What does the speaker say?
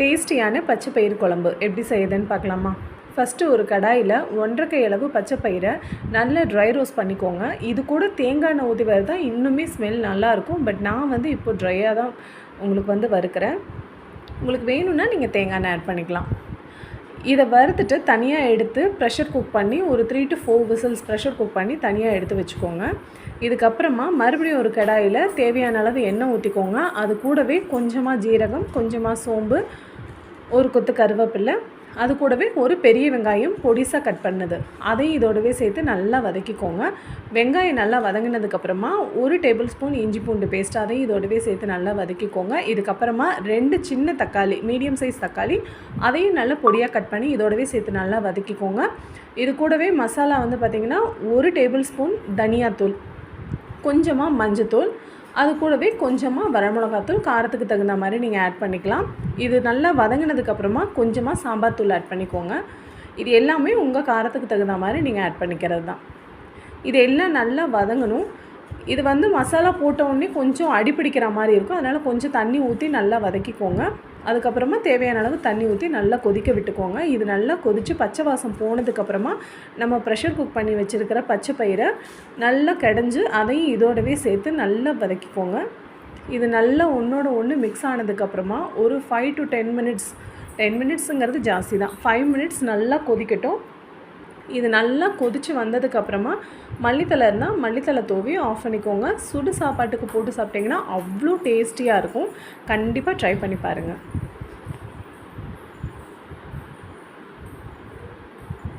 டேஸ்டியான பச்சை பயிறு குழம்பு. எப்படி செய்யுதுன்னு பார்க்கலாமா? ஃபஸ்ட்டு ஒரு கடாயில் ஒன்றரை கை அளவு பச்சை பயிரை நல்லா ட்ரை ரோஸ்ட் பண்ணிக்கோங்க. இது கூட தேங்காய் எண்ணெய் ஊற்றி தான் இன்னுமே ஸ்மெல் நல்லாயிருக்கும் பட் நான் வந்து இப்போ ட்ரையாக தான் உங்களுக்கு வந்து வறுக்கிறேன். உங்களுக்கு வேணும்னா நீங்கள் தேங்காய் எண்ணெய் ஆட் பண்ணிக்கலாம். இதை வறுத்துட்டு தனியாக எடுத்து ப்ரெஷர் குக் பண்ணி ஒரு three to four whistles pressure cook பண்ணி தனியாக எடுத்து வச்சுக்கோங்க. இதுக்கப்புறமா மறுபடியும் ஒரு கடாயில் தேவையான அளவு எண்ணெய் ஊற்றிக்கோங்க அது கூடவே கொஞ்சமாக ஜீரகம் கொஞ்சமாக சோம்பு ஒரு கொத்து கருவேப்பில்லை அது கூடவே ஒரு பெரிய வெங்காயம் பொடிசாக கட் பண்ணது. அதையும் இதோடவே சேர்த்து நல்லா வதக்கிக்கோங்க. வெங்காயம் நல்லா வதங்கினதுக்கப்புறமா ஒரு டேபிள் ஸ்பூன் இஞ்சி பூண்டு பேஸ்ட் அதையும் இதோடவே சேர்த்து நல்லா வதக்கிக்கோங்க. இதுக்கப்புறமா ரெண்டு சின்ன தக்காளி மீடியம் சைஸ் தக்காளி அதையும் நல்லா பொடியாக கட் பண்ணி இதோடவே சேர்த்து நல்லா வதக்கிக்கோங்க. இது கூடவே மசாலா வந்து பார்த்திங்கன்னா ஒரு டேபிள் ஸ்பூன் தனியாத்தூள் கொஞ்சமாக மஞ்சத்தூள் அது கூடவே கொஞ்சமாக வரமிளகாத்தூள் காரத்துக்கு தகுந்த மாதிரி நீங்கள் ஆட் பண்ணிக்கலாம். இது நல்லா வதங்கினதுக்கப்புறமா கொஞ்சமாக சாம்பார் தூள் ஆட் பண்ணிக்கோங்க. இது எல்லாமே உங்கள் காரத்துக்கு தகுந்த மாதிரி நீங்கள் ஆட் பண்ணிக்கிறது தான் இது எல்லாம் நல்லா வதங்கணும். இது வந்து மசாலா போட்ட உடனே கொஞ்சம் அடிப்பிடிக்கிற மாதிரி இருக்கும். அதனால் கொஞ்சம் தண்ணி ஊற்றி நல்லா வதக்கிக்கோங்க. அதுக்கப்புறமா தேவையான அளவு தண்ணி ஊற்றி நல்லா கொதிக்க விட்டுக்கோங்க. இது நல்லா கொதித்து பச்சை வாசம் போனதுக்கப்புறமா நம்ம ப்ரெஷர் குக் பண்ணி வச்சுருக்கிற பச்சை பயிரை நல்லா கடைஞ்சி அதையும் இதோடவே சேர்த்து நல்லா வதக்கிக்கோங்க. இது நல்லா ஒன்றோட ஒன்று மிக்ஸ் ஆனதுக்கப்புறமா ஒரு five to ten minutes ten மினிட்ஸுங்கிறது ஜாஸ்தி தான். ஃபைவ் மினிட்ஸ் நல்லா கொதிக்கட்டும். இது நல்லா கொதித்து வந்ததுக்கப்புறமா மல்லித்தலை இருந்தால் மல்லித்தலை தூவி ஆஃப் பண்ணிக்கோங்க. சுடு சாப்பாட்டுக்கு போட்டு சாப்பிட்டிங்கன்னா அவ்வளோ டேஸ்டியாக இருக்கும். கண்டிப்பாக ட்ரை பண்ணி பாருங்கள்